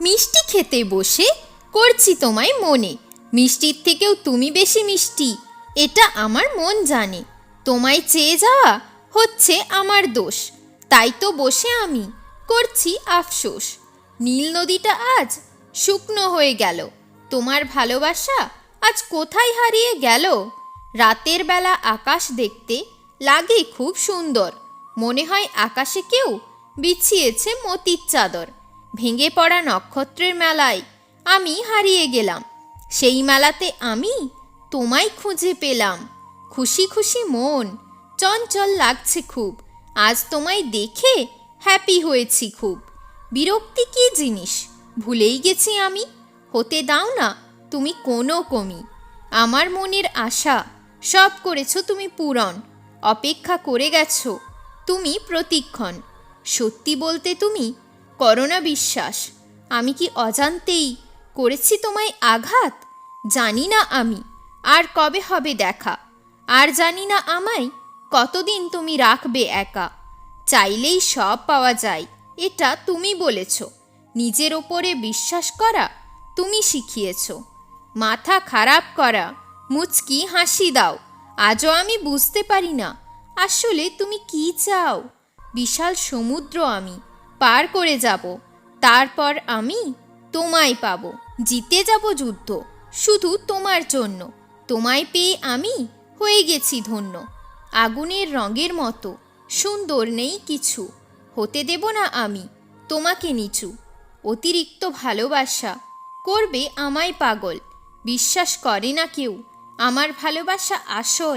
মিষ্টি খেতে বসে করছি তোমায় মনে। মিষ্টির থেকেও তুমি বেশি মিষ্টি, এটা আমার মন জানে। তোমায় চেয়ে যাওয়া হচ্ছে আমার দোষ, তাই তো বসে আমি করছি আফসোস। নীল নদীটা আজ শুকনো হয়ে গেল, তোমার ভালোবাসা আজ কোথায় হারিয়ে গেল? রাতের বেলা আকাশ দেখতে লাগে খুব সুন্দর, মনে হয় আকাশে কেউ বিছিয়েছে মতির চাদর। ভেঙে পড়া নক্ষত্রের মেলায় আমি হারিয়ে গেলাম। সেই মেলাতে আমি তোমায় খুঁজে পেলাম। খুশি খুশি মন, চঞ্চল লাগছে খুব। আজ তোমায় দেখে হ্যাপি হয়েছি খুব। বিরক্তি কি জিনিস? ভুলেই গেছি আমি। হতে দাও না, তুমি কোনো কমি। আমার মনের আশা, সব করেছ তুমি পূরণ। অপেক্ষা করে গেছো, তুমি প্রতিক্ষণ। সত্যি বলতে তুমি করোনা বিশ্বাস। আমি কি অজান্তেই করেছি তোমায় আঘাত? জানি না আমি। আর কবে হবে দেখা? আর জানি না আমায় কতদিন তুমি রাখবে একা। চাইলেই সব পাওয়া যায়, এটা তুমি বলেছ। নিজের ওপরে বিশ্বাস করা তুমি শিখিয়েছ। মাথা খারাপ করা, মুচকি হাসি দাও। আজও আমি বুঝতে পারি না, আসলে তুমি কি চাও? বিশাল সমুদ্র আমি। পার করে যাব। তারপর আমি তোমায় পাব। জিতে যাব যুদ্ধ, শুধু তোমার জন্য। তোমায় পেয়ে আমি হয়ে গেছি ধন্য। আগুনের রঙের মতো, সুন্দর নেই কিছু। হতে দেব না আমি, তোমাকে নিচু। অতিরিক্ত ভালোবাসা করবে আমায় পাগল। বিশ্বাস করে না কেউ, আমার ভালোবাসা আসল।